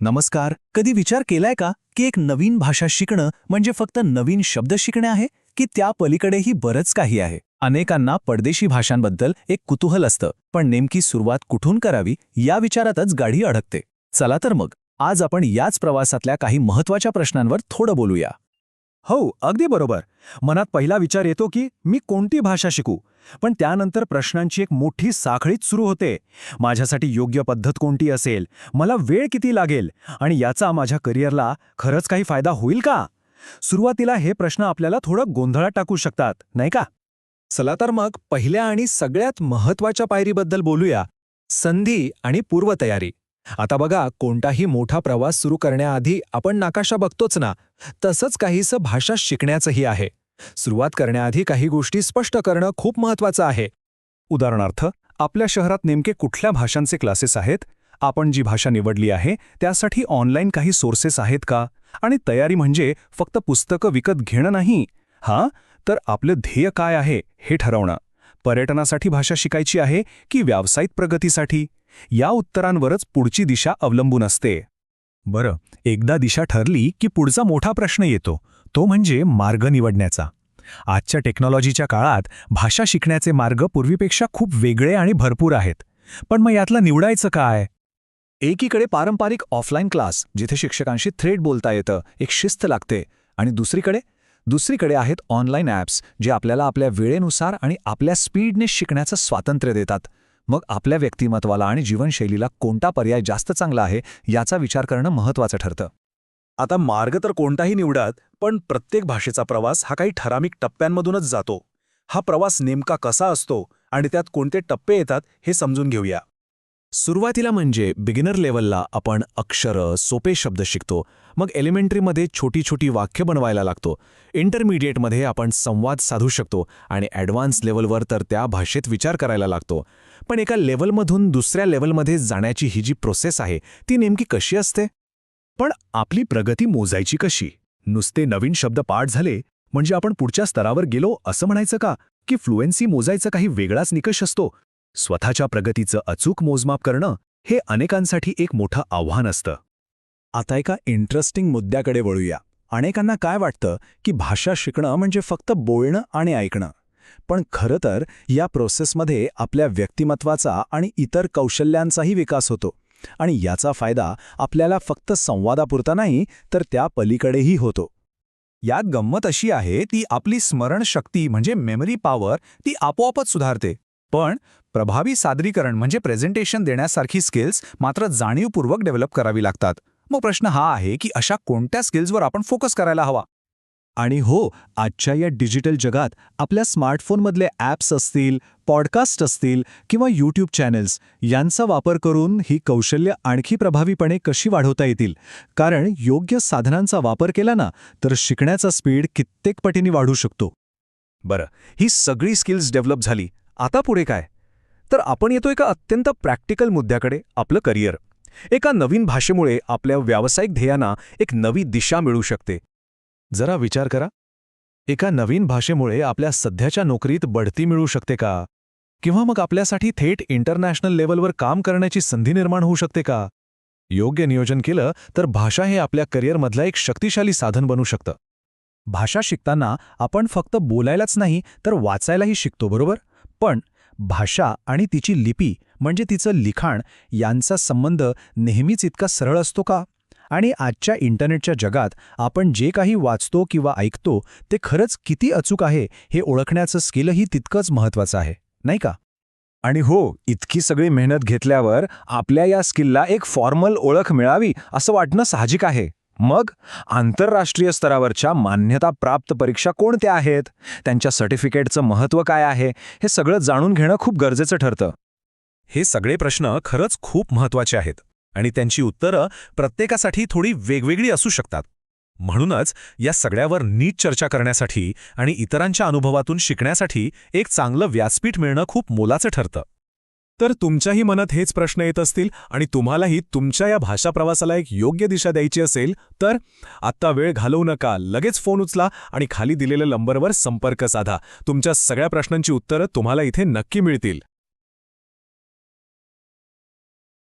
नमस्कार कधी विचार केलाय का की एक नवीन भाषा शिकणं म्हणजे फक्त नवीन शब्द शिकणे आहे की त्या पलीकडेही बरंच काही आहे? अनेकांना परदेशी भाषांबद्दल एक कुतूहल असतं पण नेमकी सुरुवात कुठून करावी या विचारातच गाडी अडकते. चला तर मग आज आपण याच प्रवासातल्या काही महत्त्वाच्या प्रश्नांवर थोडं बोलूया. हो अगदी बरोबर. मनात पहिला विचार येतो की मी कोणती भाषा शिकू? पण त्यानंतर प्रश्नांची एक मोठी साखळीच सुरू होते. माझ्यासाठी योग्य पद्धत कोणती असेल? मला वेळ किती लागेल? आणि याचा माझ्या करिअरला खरंच काही फायदा होईल का? सुरुवातीला हे प्रश्न आपल्याला थोडं गोंधळात टाकू शकतात नाही का? चला तर मग पहिल्या आणि सगळ्यात महत्त्वाच्या पायरीबद्दल बोलूया. संधी आणि पूर्वतयारी. आता बघा कोणताही मोठा प्रवास सुरू करण्याआधी आपण नाकाशा बघतोच ना. तसंच काहीसं भाषा शिकण्याचंही आहे. सुरुवात करण्याआधी काही गोष्टी स्पष्ट करणं खूप महत्वाचं आहे. उदाहरणार्थ आपल्या शहरात नेमके कुठल्या भाषांचे क्लासेस आहेत? आपण जी भाषा निवडली आहे त्यासाठी ऑनलाईन काही सोर्सेस आहेत का? आणि तयारी म्हणजे फक्त पुस्तकं विकत घेणं नाही? हां? तर आपलं ध्येय काय आहे हे ठरवणं. पर्यटनासाठी भाषा शिकायची आहे की व्यावसायिक प्रगतीसाठी? या उत्तरांवरच पुढची दिशा अवलंबून असते. बरं एकदा दिशा ठरली की पुढचा मोठा प्रश्न येतो. तो म्हणजे मार्ग निवडण्याचा. आजच्या टेक्नॉलॉजीच्या काळात भाषा शिकण्याचे मार्ग पूर्वीपेक्षा खूप वेगळे आणि भरपूर आहेत. पण मग यातलं निवडायचं काय? एकीकडे पारंपरिक ऑफलाईन क्लास जिथे शिक्षकांशी थ्रेट बोलता येतं एक शिस्त लागते आणि दुसरीकडे? दुसरीकडे आहेत ऑनलाईन ॲप्स जे आपल्याला आपल्या वेळेनुसार आणि आपल्या स्पीडने शिकण्याचं स्वातंत्र्य देतात. मग आपल्या व्यक्तिमत्वाला आणि जीवनशैलीला कोणता पर्याय जास्त चांगला आहे याचा विचार करणं महत्त्वाचं ठरतं. आता मार्ग तर कोणताही निवडात पण प्रत्येक भाषेचा प्रवास हा काही ठरामिक टप्प्यांमधूनच जातो. हा प्रवास नेमका कसा असतो आणि त्यात कोणते टप्पे येतात हे समजून घेऊया. सुरुवातीला म्हणजे बिगिनर लेवलला आपण अक्षरं सोपे शब्द शिकतो. मग एलिमेंटरीमध्ये छोटी छोटी वाक्य बनवायला लागतो. इंटरमिडिएटमध्ये आपण संवाद साधू शकतो आणि ॲडव्हान्स लेवलवर तर त्या भाषेत विचार करायला लागतो. पण एका लेवलमधून दुसऱ्या लेवलमध्ये जाण्याची ही जी प्रोसेस आहे ती नेमकी कशी असते? पण आपली प्रगती मोजायची कशी? नुसते नवीन शब्द पाठ झाले म्हणजे आपण पुढच्या स्तरावर गेलो असं म्हणायचं का? की फ्लुएन्सी मोजायचा काही वेगळाच निकष असतो? स्वतःच्या प्रगतीचं अचूक मोजमाप करणं हे अनेकांसाठी एक मोठं आव्हान असतं. आता एका इंटरेस्टिंग मुद्द्याकडे वळूया. अनेकांना काय वाटतं की भाषा शिकणं म्हणजे फक्त बोलणं आणि ऐकणं? पण खरं तर या प्रोसेसमध्ये आपल्या व्यक्तिमत्वाचा आणि इतर कौशल्यांचाही विकास होतो. आणि याचा फायदा आपल्याला फक्त संवादापुरता नाही तर त्या पलीकडेही होतो. यात गंमत अशी आहे ती आपली स्मरणशक्ती म्हणजे मेमरी पॉवर ती आपोआपच सुधारते. पण प्रभावी सादरीकरण म्हणजे प्रेझेंटेशन देण्यासारखी स्किल्स मात्र जाणीवपूर्वक डेव्हलप करावी लागतात. मग प्रश्न हा आहे की अशा कोणत्या स्किल्सवर आपण फोकस करायला हवा? आणि हो आजच्या या डिजिटल जगात आपल्या स्मार्टफोनमधले ॲप्स असतील पॉडकास्ट असतील किंवा यूट्यूब चॅनेल्स यांचा वापर करून ही कौशल्य आणखी प्रभावीपणे कशी वाढवता येतील? कारण योग्य साधनांचा वापर केला ना तर शिकण्याचा स्पीड कित्येक पटीने वाढू शकतो. बरं ही सगळी स्किल्स डेव्हलप झाली. आता पुढे काय? तर आपण येतो एका अत्यंत प्रॅक्टिकल मुद्द्याकडे आपलं करिअर. एका नवीन भाषेमुळे आपल्या व्यावसायिक ध्येयांना एक नवी दिशा मिळू शकते. जरा विचार करा. एका नवीन भाषेमुळे आपल्या सध्याच्या नोकरीत बढती मिळू शकते का? किंवा मग आपल्यासाठी थेट इंटरनॅशनल लेवलवर काम करण्याची संधी निर्माण होऊ शकते का? योग्य नियोजन केलं तर भाषा हे आपल्या करिअरमधलं एक शक्तिशाली साधन बनू शकतं. भाषा शिकताना आपण फक्त बोलायलाच नाही तर वाचायलाही शिकतो बरोबर? पण भाषा आणि तिची लिपी म्हणजे तिचं लिखाण यांचा संबंध नेहमीच इतका सरळ असतो का? आणि आजच्या इंटरनेटच्या जगात आपण जे काही वाचतो किंवा ऐकतो ते खरंच किती अचूक आहे हे ओळखण्याचं स्किलही तितकंच महत्त्वाचं आहे नाही का? आणि हो इतकी सगळी मेहनत घेतल्यावर आपल्या या स्किलला एक फॉर्मल ओळख मिळावी असं वाटणं साहजिक आहे. मग आंतरराष्ट्रीय स्तरावरच्या मान्यताप्राप्त परीक्षा कोणत्या आहेत? त्यांच्या सर्टिफिकेटचं महत्त्व काय आहे? हे सगळं जाणून घेणं खूप गरजेचं ठरतं. हे सगळे प्रश्न खरंच खूप महत्त्वाचे आहेत आणि त्यांची उत्तरं प्रत्येकासाठी थोडी वेगवेगळी असू शकतात. म्हणूनच या सगळ्यावर नीट चर्चा करण्यासाठी आणि इतरांच्या अनुभवातून शिकण्यासाठी एक चांगलं व्यासपीठ मिळणं खूप मोलाचं ठरतं. तर तुमच्याही मनात हेच प्रश्न येत असतील आणि तुम्हालाही तुमच्या या भाषा प्रवासाला एक योग्य दिशा द्यायची असेल तर आत्ता वेळ घालवू नका. लगेच फोन उचला आणि खाली दिलेल्या नंबरवर संपर्क साधा. तुमच्या सगळ्या प्रश्नांची उत्तरं तुम्हाला इथे नक्की मिळतील.